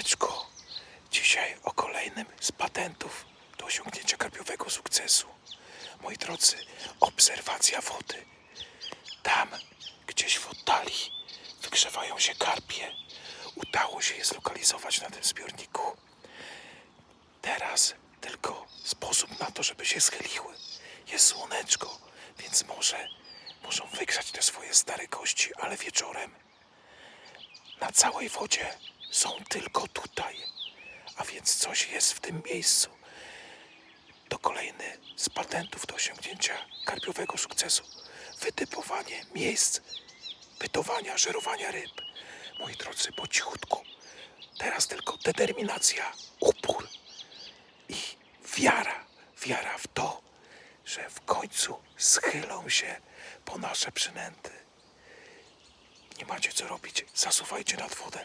Słoneczko, dzisiaj o kolejnym z patentów do osiągnięcia karpiowego sukcesu. Moi drodzy, obserwacja wody. Tam, gdzieś w oddali, wygrzewają się karpie. Udało się je zlokalizować na tym zbiorniku. Teraz tylko sposób na to, żeby się schyliły. Jest słoneczko, więc może muszą wygrzać te swoje stare kości, ale wieczorem na całej wodzie są tylko tutaj. A więc coś jest w tym miejscu. To kolejny z patentów do osiągnięcia karpiowego sukcesu. Wytypowanie miejsc bytowania, żerowania ryb. Moi drodzy, po cichutku. Teraz tylko determinacja, upór i wiara. Wiara w to, że w końcu schylą się po nasze przynęty. Nie macie co robić, zasuwajcie nad wodę.